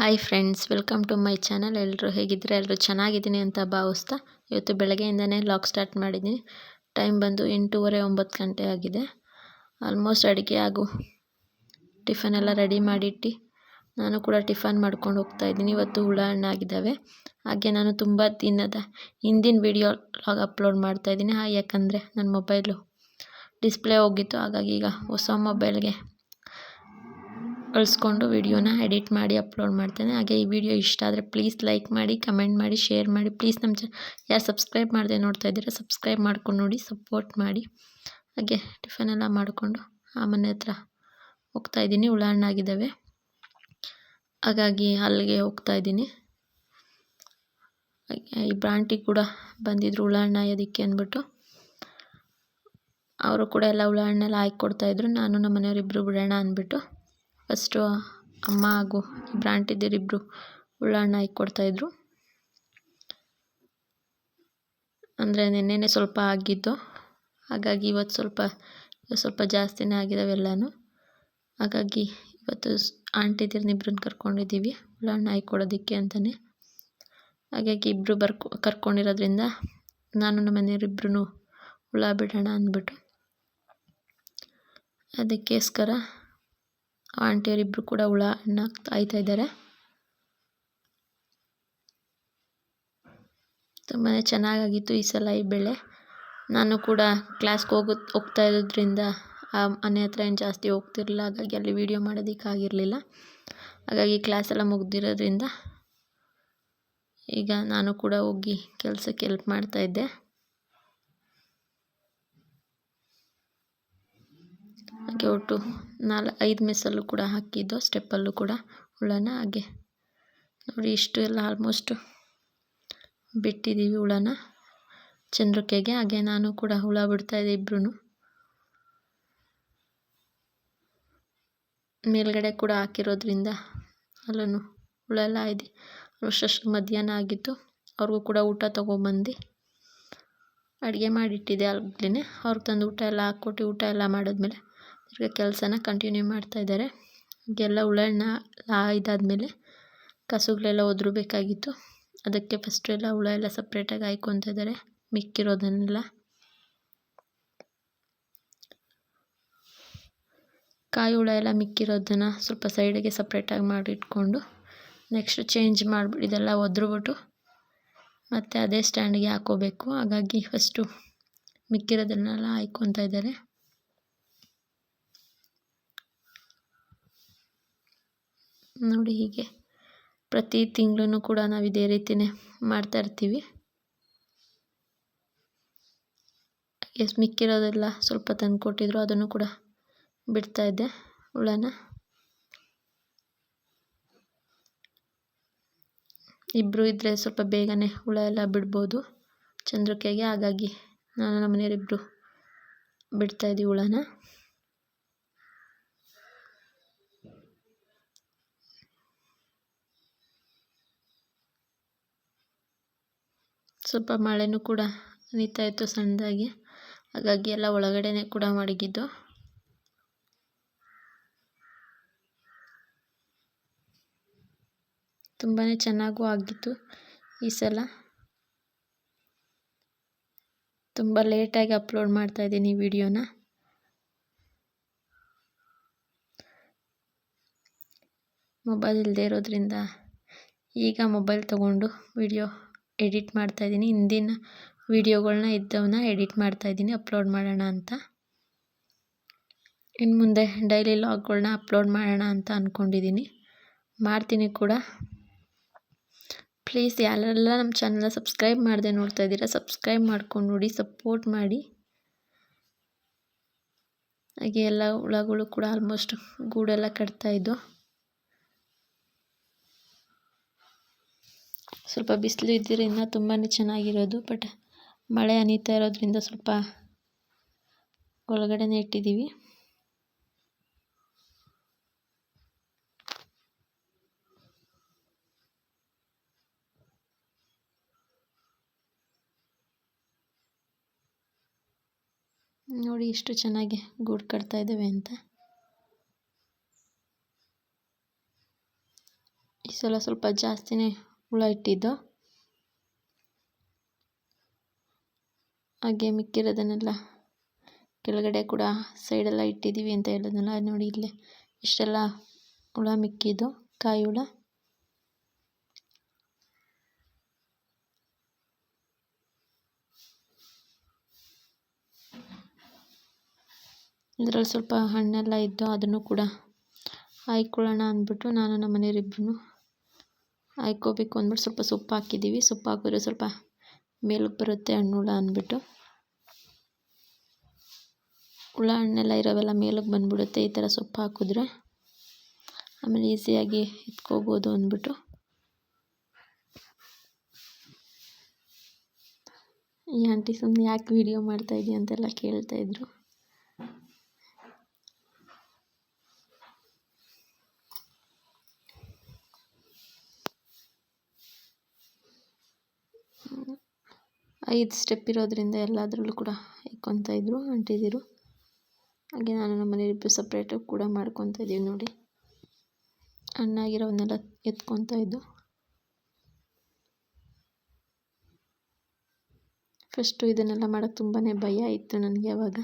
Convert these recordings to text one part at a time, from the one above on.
Hi friends welcome to my channel ಎಲ್ಲರೂ ಹೇಗಿದ್ದರೆ? ಎಲ್ಲರೂ ಚೆನ್ನಾಗಿದ್ದೀನಿ ಅಂತ ಭಾವಿಸ್ತಾ ಇವತ್ತು ಬೆಳಗ್ಗೆಯಿಂದನೇ ಲಾಗ್ ಸ್ಟಾರ್ಟ್ ಮಾಡಿದ್ದೀನಿ. ಟೈಮ್ ಬಂದು ಎಂಟೂವರೆ ಒಂಬತ್ತು ಗಂಟೆ ಆಗಿದೆ. ಆಲ್ಮೋಸ್ಟ್ ಅಡುಗೆ ಹಾಗೂ ಟಿಫನ್ ಎಲ್ಲ ರೆಡಿ ಮಾಡಿಟ್ಟು. ನಾನು ಕೂಡ ಟಿಫನ್ ಮಾಡ್ಕೊಂಡು ಹೋಗ್ತಾ ಇದ್ದೀನಿ. ಇವತ್ತು ಹುಳ ಹಣ್ಣಾಗಿದ್ದಾವೆ. ಹಾಗೆ ನಾನು ತುಂಬ ದಿನದ ಹಿಂದಿನ ವಿಡಿಯೋ ಲಾಗ್ ಅಪ್ಲೋಡ್ ಮಾಡ್ತಾಯಿದ್ದೀನಿ ಯಾಕಂದರೆ ನನ್ನ ಮೊಬೈಲು ಡಿಸ್ಪ್ಲೇ ಹೋಗಿತ್ತು. ಹಾಗಾಗಿ ಈಗ ಹೊಸ ಮೊಬೈಲ್ಗೆ ಕಳಿಸ್ಕೊಂಡು ವಿಡಿಯೋನ ಎಡಿಟ್ ಮಾಡಿ ಅಪ್ಲೋಡ್ ಮಾಡ್ತೇನೆ. ಹಾಗೆ ಈ ವಿಡಿಯೋ ಇಷ್ಟ ಆದರೆ ಪ್ಲೀಸ್ ಲೈಕ್ ಮಾಡಿ ಕಮೆಂಟ್ ಮಾಡಿ ಶೇರ್ ಮಾಡಿ. ಪ್ಲೀಸ್ ನಮ್ಮ ಚ ಯಾರು ಸಬ್ಸ್ಕ್ರೈಬ್ ಮಾಡದೆ ನೋಡ್ತಾ ಇದ್ದೀರಾ ಸಬ್ಸ್ಕ್ರೈಬ್ ಮಾಡ್ಕೊಂಡು ನೋಡಿ ಸಪೋರ್ಟ್ ಮಾಡಿ. ಹಾಗೆ ಟಿಫನ್ ಎಲ್ಲ ಮಾಡಿಕೊಂಡು ಆ ಮನೆ ಹತ್ರ ಹೋಗ್ತಾ ಇದ್ದೀನಿ. ಉಳ್ಳಾಣ್ಣಾಗಿದ್ದಾವೆ ಹಾಗಾಗಿ ಅಲ್ಲಿಗೆ ಹೋಗ್ತಾ ಇದ್ದೀನಿ. ಈ ಬ್ರಾಂಟಿ ಕೂಡ ಬಂದಿದ್ರು ಉಳ್ಳಾಣ್ಣ ಅದಕ್ಕೆ ಅಂದ್ಬಿಟ್ಟು. ಅವರು ಕೂಡ ಎಲ್ಲ ಉಳ್ಳಾಣ್ಣೆಲ್ಲ ಹಾಕಿ ಕೊಡ್ತಾಯಿದ್ರು ನಾನು ನಮ್ಮ ಮನೆಯವರಿಬ್ಬರು ಬಿಡೋಣ ಅಂದ್ಬಿಟ್ಟು. ಫಸ್ಟು ಅಮ್ಮ ಹಾಗೂ ಇಬ್ಬರು ಇಬ್ಬರು ಉಳ್ಳಾಣ ಕೊಡ್ತಾಯಿದ್ರು ಅಂದರೆ ನೆನ್ನೆನೇ ಸ್ವಲ್ಪ ಆಗಿದ್ದು. ಹಾಗಾಗಿ ಇವತ್ತು ಸ್ವಲ್ಪ ಸ್ವಲ್ಪ ಜಾಸ್ತಿನೇ ಆಗಿದ್ದಾವೆ ಎಲ್ಲನೂ. ಹಾಗಾಗಿ ಇವತ್ತು ಆಂಟಿದಿರನ್ನ ಇಬ್ಬರನ್ನ ಕರ್ಕೊಂಡಿದ್ದೀವಿ ಉಳ್ಳಾಣ ಕೊಡೋದಕ್ಕೆ ಅಂತಲೇ ಹಾಗಾಗಿ ಇಬ್ಬರು ಬರ್ಕೊ, ಕರ್ಕೊಂಡಿರೋದ್ರಿಂದ ನಾನು ನಮ್ಮ ಮನೆಯವರಿಬ್ರು ಉಳ್ಳ ಬಿಡೋಣ ಅಂದ್ಬಿಟ್ಟು. ಅದಕ್ಕೋಸ್ಕರ ಆಂಟಿಯವರಿಬ್ಬರು ಕೂಡ ಹುಳ, ಹಣ್ಣು ಆಯ್ತಾ ಇದ್ದಾರೆ. ತುಂಬಾ ಚೆನ್ನಾಗಾಗಿತ್ತು ಈ ಸಲ ಈ ಬೆಳೆ. ನಾನು ಕೂಡ ಕ್ಲಾಸ್ಗೆ ಹೋಗೋ, ಹೋಗ್ತಾ ಇರೋದ್ರಿಂದ ಆ ಮನೆ ಹತ್ರ ಏನು ಜಾಸ್ತಿ ಹೋಗ್ತಿರಲಿಲ್ಲ, ಹಾಗಾಗಿ ಅಲ್ಲಿ ವೀಡಿಯೋ ಮಾಡೋದಕ್ಕಾಗಿರಲಿಲ್ಲ ಹಾಗಾಗಿ ಕ್ಲಾಸ್ ಎಲ್ಲ ಮುಗ್ದಿರೋದ್ರಿಂದ ಈಗ ನಾನು ಕೂಡ ಹೋಗಿ ಕೆಲಸಕ್ಕೆ ಹೆಲ್ಪ್ ಮಾಡ್ತಾಯಿದ್ದೆ ಹಾಗೆ ಒಟ್ಟು ನಾಲ್ಕು ಐದು ಮೆಸ್ಸಲ್ಲೂ ಕೂಡ ಹಾಕಿದ್ದು, ಸ್ಟೆಪ್ಪಲ್ಲೂ ಕೂಡ ಹುಳನ ಹಾಗೆ. ನೋಡಿ ಇಷ್ಟು ಎಲ್ಲ ಆಲ್ಮೋಸ್ಟು ಬಿಟ್ಟಿದ್ದೀವಿ ಹುಳನ ಚಂದ್ರಿಕೆಗೆ ಹಾಗೆ ನಾನು ಕೂಡ ಹುಳ ಬಿಡ್ತಾಯಿದ್ದೆ ಇಬ್ಬರೂ ಮೇಲ್ಗಡೆ ಕೂಡ ಹಾಕಿರೋದ್ರಿಂದ ಅಲ್ಲೂ ಹುಳ ಎಲ್ಲ ಇದೆ. ಅಷ್ಟು ಮಧ್ಯಾಹ್ನ ಆಗಿತ್ತು, ಅವ್ರಿಗೂ ಕೂಡ ಊಟ ತೊಗೊಬಂದು. ಅಡುಗೆ ಮಾಡಿಟ್ಟಿದ್ದೆ ಆಗ್ಲೇ ಅವ್ರಿಗೆ ತಂದು ಊಟ ಎಲ್ಲ ಹಾಕ್ಕೊಟ್ಟು ಊಟ ಎಲ್ಲ ಮಾಡಿದ್ಮೇಲೆ ತಿರ್ಗಿ ಕೆಲಸನ ಕಂಟಿನ್ಯೂ ಮಾಡ್ತಾಯಿದ್ದಾರೆ ಹೀಗೆಲ್ಲ ಹುಳಗಳನ್ನ ಇದಾದಮೇಲೆ ಕಸುಗಳೆಲ್ಲ ಒದರಬೇಕಾಗಿತ್ತು. ಅದಕ್ಕೆ ಫಸ್ಟು ಎಲ್ಲ ಹುಳ ಎಲ್ಲ ಸಪ್ರೇಟಾಗಿ ಹಾಯ್ಕೊತಾ ಇದ್ದಾರೆ. ಮಿಕ್ಕಿರೋದನ್ನೆಲ್ಲ. ಕಾಯಿ ಹುಳ ಎಲ್ಲ ಮಿಕ್ಕಿರೋದನ್ನು ಸ್ವಲ್ಪ ಸೈಡಿಗೆ ಸಪ್ರೇಟಾಗಿ ಮಾಡಿಟ್ಕೊಂಡು ನೆಕ್ಸ್ಟ್ ಚೇಂಜ್ ಮಾಡಿಬಿಟ್ಟು ಇದೆಲ್ಲ ಒದ್ರುಬಿಟ್ಟು ಮತ್ತು ಅದೇ ಸ್ಟ್ಯಾಂಡಿಗೆ ಹಾಕೋಬೇಕು. ಹಾಗಾಗಿ ಫಸ್ಟು ಮಿಕ್ಕಿರೋದನ್ನೆಲ್ಲ ಹಾಯ್ಕೊತಾ ಇದ್ದಾರೆ. ನೋಡಿ ಹೀಗೆ. ಪ್ರತಿ ತಿಂಗಳೂ ಕೂಡ ನಾವು ಇದೇ ರೀತಿಯೇ ಮಾಡ್ತಾಯಿರ್ತೀವಿ ಎಸ್ ಮಿಕ್ಕಿರೋದೆಲ್ಲ ಸ್ವಲ್ಪ ತಂದು ಕೊಟ್ಟಿದ್ರು, ಅದನ್ನು ಕೂಡ ಬಿಡ್ತಾ ಇದ್ದೆ ಹುಳನ. ಇಬ್ಬರು ಇದ್ದರೆ ಸ್ವಲ್ಪ ಬೇಗನೆ ಹುಳ ಎಲ್ಲ ಬಿಡ್ಬೋದು ಚಂದ್ರಿಕೆಗೆ, ಹಾಗಾಗಿ ನಾನು ನಮ್ಮ ಮನೆಯವರಿಬ್ಬರು ಬಿಡ್ತಾಯಿದ್ದೀವಿ ಹುಳನ. ಸ್ವಲ್ಪ ಮಳೆನೂ ಕೂಡ ಹನಿತಾ ಇತ್ತು ಸಣ್ಣದಾಗಿ. ಹಾಗಾಗಿ ಎಲ್ಲ ಒಳಗಡೆನೇ ಕೂಡ ಮಡಗಿದ್ದು. ತುಂಬಾ ಚೆನ್ನಾಗೂ ಆಗಿತ್ತು ಈ ಸಲ. ತುಂಬ ಲೇಟಾಗಿ ಅಪ್ಲೋಡ್ ಮಾಡ್ತಾ ಇದ್ದೀನಿ ವಿಡಿಯೋನ. ಮೊಬೈಲ್ ಇಲ್ಲದೆ ಇರೋದ್ರಿಂದ ಈಗ ಮೊಬೈಲ್ ತೊಗೊಂಡು ವಿಡಿಯೋ ಎಡಿಟ್ ಮಾಡ್ತಾಯಿದ್ದೀನಿ ಹಿಂದಿನ ವೀಡಿಯೋಗಳನ್ನ ಇದ್ದವನ್ನ ಎಡಿಟ್ ಮಾಡ್ತಾಯಿದ್ದೀನಿ ಅಪ್ಲೋಡ್ ಮಾಡೋಣ ಅಂತ. ಇನ್ನು ಮುಂದೆ ಡೈಲಿ ಲಾಗ್ಗಳನ್ನ ಅಪ್ಲೋಡ್ ಮಾಡೋಣ ಅಂತ ಅಂದ್ಕೊಂಡಿದ್ದೀನಿ ಮಾಡ್ತೀನಿ ಕೂಡ. ಪ್ಲೀಸ್ ಯಾರೆಲ್ಲ ನಮ್ಮ ಚಾನಲ್ನ ಸಬ್ಸ್ಕ್ರೈಬ್ ಮಾಡದೆ ನೋಡ್ತಾ ಇದ್ದೀರಾ, ಸಬ್ಸ್ಕ್ರೈಬ್ ಮಾಡ್ಕೊಂಡು ನೋಡಿ ಸಪೋರ್ಟ್ ಮಾಡಿ. ಹಾಗೆ ಎಲ್ಲ ಹುಳಗಳು ಕೂಡ ಆಲ್ಮೋಸ್ಟ್ ಗೂಡೆಲ್ಲ ಕಟ್ತಾಯಿದ್ದು ಸ್ವಲ್ಪ ಬಿಸಿಲು ಇದ್ದರಿಂದ ತುಂಬಾ ಚೆನ್ನಾಗಿರೋದು, ಬಟ್ ಮಳೆ ಅನೀತಾ ಇರೋದ್ರಿಂದ ಸ್ವಲ್ಪ ಒಳಗಡೆನೇ ಇಟ್ಟಿದ್ದೀವಿ. ನೋಡಿ ಇಷ್ಟು ಚೆನ್ನಾಗಿ ಗೂಡು ಕಟ್ತಾ ಇದ್ದಾವೆ ಅಂತ. ಈ ಸಲ ಸ್ವಲ್ಪ ಜಾಸ್ತಿನೇ ಹುಳ ಇಟ್ಟಿದ್ದು. ಹಾಗೆ ಮಿಕ್ಕಿರೋದನ್ನೆಲ್ಲ ಕೆಳಗಡೆ ಕೂಡ ಸೈಡೆಲ್ಲ ಇಟ್ಟಿದ್ದೀವಿ ಅಂತ ಹೇಳಿದ್ನಲ್ಲ ನೋಡಿ ಇಲ್ಲೇ ಇಷ್ಟೆಲ್ಲ ಹುಳ ಮಿಕ್ಕಿದ್ದು, ಕಾಯಿ ಹುಳ. ಇದರಲ್ಲಿ ಸ್ವಲ್ಪ ಹಣ್ಣೆಲ್ಲ ಇದ್ದು ಅದನ್ನು ಕೂಡ ಹಾಯ್ಕೊಳ್ಳೋಣ ಅಂದ್ಬಿಟ್ಟು ನಾನು ನಮ್ಮ ಮನೆಯವರಿಬ್ರು ಹಾಯ್ಕೋಬೇಕು ಅಂದ್ಬಿಟ್ಟು ಸ್ವಲ್ಪ ಸೊಪ್ಪು ಹಾಕಿದ್ದೀವಿ. ಸೊಪ್ಪು ಹಾಕಿದ್ರೆ ಸ್ವಲ್ಪ ಮೇಲಕ್ಕೆ ಬರುತ್ತೆ ಹಣ್ಣು ಹುಳ ಅಂದ್ಬಿಟ್ಟು. ಹುಳ, ಹಣ್ಣೆಲ್ಲ ಇರೋವೆಲ್ಲ ಮೇಲಕ್ಕೆ ಬಂದ್ಬಿಡುತ್ತೆ. ಈ ಥರ ಸೊಪ್ಪು ಹಾಕಿದ್ರೆ ಆಮೇಲೆ ಈಸಿಯಾಗಿ ಎತ್ಕೋಬೋದು ಅಂದ್ಬಿಟ್ಟು. ಈ ಆಂಟಿ ಸುಮ್ಮನೆ ಯಾಕೆ ವಿಡಿಯೋ ಮಾಡ್ತಾಯಿದ್ದೀಯ ಅಂತೆಲ್ಲ ಕೇಳ್ತಾಯಿದ್ರು ಐದು ಸ್ಟೆಪ್ ಇರೋದರಿಂದ ಎಲ್ಲದರಲ್ಲೂ ಕೂಡ ಇಕ್ಕೊತಾ ಇದ್ದರು ಅಂಟಿದಿರು. ಹಾಗೆ ನಾನು ನಮ್ಮ ಮನೆಯಲ್ಲಿಬ್ಬರು ಸಪ್ರೇಟಾಗಿ ಕೂಡ ಮಾಡ್ಕೊತಾ ಇದ್ದೀವಿ ನೋಡಿ. ಹಣ್ಣಾಗಿರೋವನ್ನೆಲ್ಲ ಎತ್ಕೊತಾ ಇದ್ದು. ಫಸ್ಟು ಇದನ್ನೆಲ್ಲ ಮಾಡೋಕ್ಕೆ ತುಂಬಾ ಭಯ ಇತ್ತು ನನಗೆ ಅವಾಗ.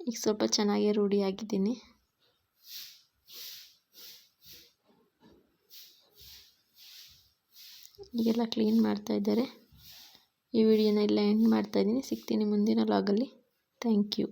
ಈಗ ಸ್ವಲ್ಪ ಚೆನ್ನಾಗೇ ರೂಢಿಯಾಗಿದ್ದೀನಿ ಈಗೆಲ್ಲ ಕ್ಲೀನ್ ಮಾಡ್ತಾ ಇದ್ದಾರೆ. ಈ ವಿಡಿಯೋನ ಎಲ್ಲ ಎಂಡ್ ಮಾಡ್ತಾಯಿದ್ದೀನಿ ಸಿಗ್ತೀನಿ ಮುಂದಿನ ಲಾಗಲ್ಲಿ ಥ್ಯಾಂಕ್ ಯು